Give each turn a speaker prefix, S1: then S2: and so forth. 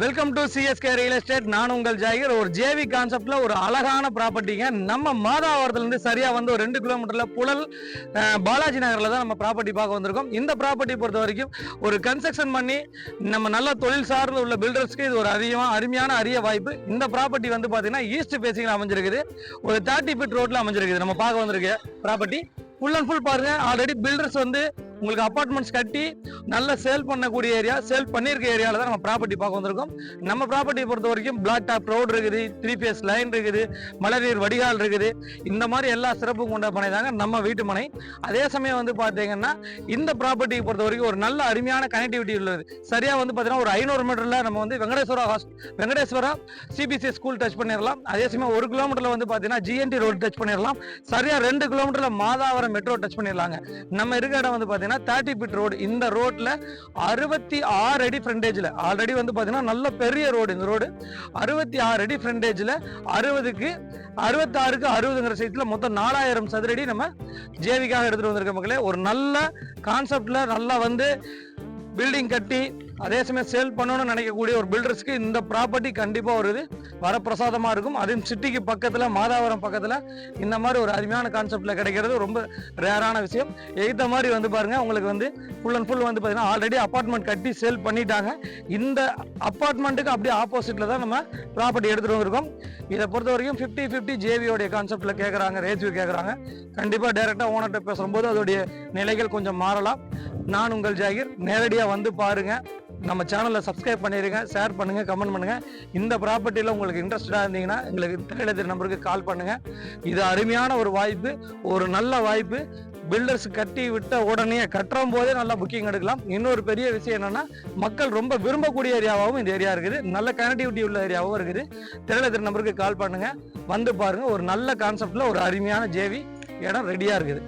S1: Welcome to CSK real estate நான் உங்கள் ஜாகிர். ஒரு ஜேவி கான்செப்ட்ல ஒரு அழகான ப்ராப்பர்ட்டிங்க நம்ம மாதாவரத்துல இருந்து சரியா வந்து ஒரு ரெண்டு கிலோமீட்டர்ல புழல் பாலாஜி நகரில் தான் நம்ம ப்ராப்பர்ட்டி பார்க்க வந்திருக்கோம். இந்த ப்ராப்பர்ட்டி பொறுத்த வரைக்கும் ஒரு கன்ஸ்ட்ரக்ஷன் பண்ணி நம்ம நல்ல தொழில் சார்ந்து உள்ள பில்டர்ஸ்க்கு இது ஒரு அதிகமாக அருமையான அரிய வாய்ப்பு. இந்த ப்ராப்பர்ட்டி வந்து பாத்தீங்கன்னா ஈஸ்ட் பேசிங்ல அமைஞ்சிருக்குது. ஒரு தேர்ட்டி ஃபீட் ரோட்ல அமைஞ்சிருக்குது. நம்ம பார்க்க வந்திருக்க ப்ராப்பர்ட்டி ஃபுல் அண்ட் ஃபுல் பாருங்க. ஆல்ரெடி பில்டர்ஸ் வந்து உங்களுக்கு அப்பார்ட்மெண்ட்ஸ் கட்டி நல்லா சேல் பண்ணக்கூடிய ஏரியா சேல் பண்ணியிருக்க ஏரியாவில் தான் நம்ம ப்ராப்பர்ட்டி பார்க்க வந்திருக்கோம். நம்ம ப்ராப்பர்ட்டி பொறுத்த வரைக்கும் பிளாக் டாப் ரோடு இருக்குது த்ரீ ஃபேஸ் லைன் இருக்குது மழைநீர் வடிகால் இருக்குது. இந்த மாதிரி எல்லா சிறப்பும் கொண்ட மனை தாங்க நம்ம வீட்டு மனை. அதே சமயம் வந்து பார்த்தீங்கன்னா இந்த ப்ராப்பர்ட்டியை பொறுத்த வரைக்கும் ஒரு நல்ல அருமையான கனெக்டிவிட்டி உள்ளது சரியாக வந்து பார்த்தீங்கன்னா ஒரு ஐநூறு மீட்டரில் நம்ம வந்து Venkateswara host Venkateswara CBC school touch பண்ணிடலாம் அதே சமயம் ஒரு கிலோமீட்டரில் வந்து பார்த்தீங்கன்னா ஜிஎன்டி ரோடு டச் பண்ணிடலாம் சரியாக ரெண்டு கிலோமீட்டரில் மாதாவரம் மெட்ரோ டச் பண்ணிடலாங்க நம்ம இருக்க இடம் வந்து பார்த்தீங்கன்னா தேர்ட்டி ஃபீட் ரோடு இந்த ரோட்டில் அறுபத்தி ஆறு அடி ஃப்ரண்டேஜில் ஆல்ரெடி வந்து பார்த்தீங்கன்னா நல்ல பெரிய ரோடு இந்த ரோடு அறுபத்தி ஆறு அடி ஃப்ரண்டேஜில் அறுபதுக்கு அறுபத்தாறுக்கு அறுபதுங்கிற சைட்டில் மொத்தம் நாலாயிரம் சதுரடி நம்ம ஜேவிக்காக எடுத்துகிட்டு வந்திருக்க மக்களே. ஒரு நல்ல கான்செப்டில் நல்லா வந்து பில்டிங் கட்டி அதே சமயம் சேல் பண்ணணும்னு நினைக்கக்கூடிய ஒரு பில்டர்ஸ்க்கு இந்த ப்ராப்பர்ட்டி கண்டிப்பாக ஒரு இது வரப்பிரசாதமாக இருக்கும். அதுவும் சிட்டிக்கு பக்கத்தில் மாதாவரம் பக்கத்தில் இந்த மாதிரி ஒரு அருமையான கான்செப்டில் கிடைக்கிறது ரொம்ப ரேரான விஷயம். எய்த்த மாதிரி வந்து பாருங்கள் உங்களுக்கு வந்து ஃபுல் அண்ட் ஃபுல் வந்து பார்த்தீங்கன்னா ஆல்ரெடி அப்பார்ட்மெண்ட் கட்டி சேல் பண்ணிட்டாங்க. இந்த அப்பார்ட்மெண்ட்டுக்கு அப்படியே ஆப்போசிட்டில் தான் நம்ம ப்ராப்பர்ட்டி எடுத்துகிட்டு வந்திருக்கோம். இதை பொறுத்த வரைக்கும் ஃபிஃப்டி ஃபிஃப்டி ஜேவியோடைய கான்செப்டில் கேட்குறாங்க ரேஜ்யூ கேட்குறாங்க கண்டிப்பாக டைரெக்டாக ஓனர்கிட்ட பேசும்போது அதோடைய நிலைகள் கொஞ்சம் மாறலாம். நான் உங்கள் ஜாகிர் நேரடியாக வந்து பாருங்கள் நம்ம சேனலை சப்ஸ்கிரைப் பண்ணிடுங்க ஷேர் பண்ணுங்கள் கமெண்ட் பண்ணுங்கள் இந்த ப்ராப்பர்ட்டியில் உங்களுக்கு இன்ட்ரெஸ்டடாக இருந்தீங்கன்னா எங்களுக்கு திரையிலத்திர நம்பருக்கு கால் பண்ணுங்கள் இது அருமையான ஒரு வாய்ப்பு ஒரு நல்ல வாய்ப்பு. பில்டர்ஸ் கட்டி விட்ட உடனே கட்டுற போதே நல்லா புக்கிங் எடுக்கலாம். இன்னொரு பெரிய விஷயம் என்னென்னா மக்கள் ரொம்ப விரும்பக்கூடிய ஏரியாவாகவும் இந்த ஏரியா இருக்குது. நல்ல கனெக்டிவிட்டி உள்ள ஏரியாவும் இருக்குது. திரையிலத்திர நம்பருக்கு கால் பண்ணுங்கள் வந்து பாருங்கள் ஒரு நல்ல கான்செப்டில் ஒரு அருமையான ஜேவி இடம் ரெடியாக இருக்குது.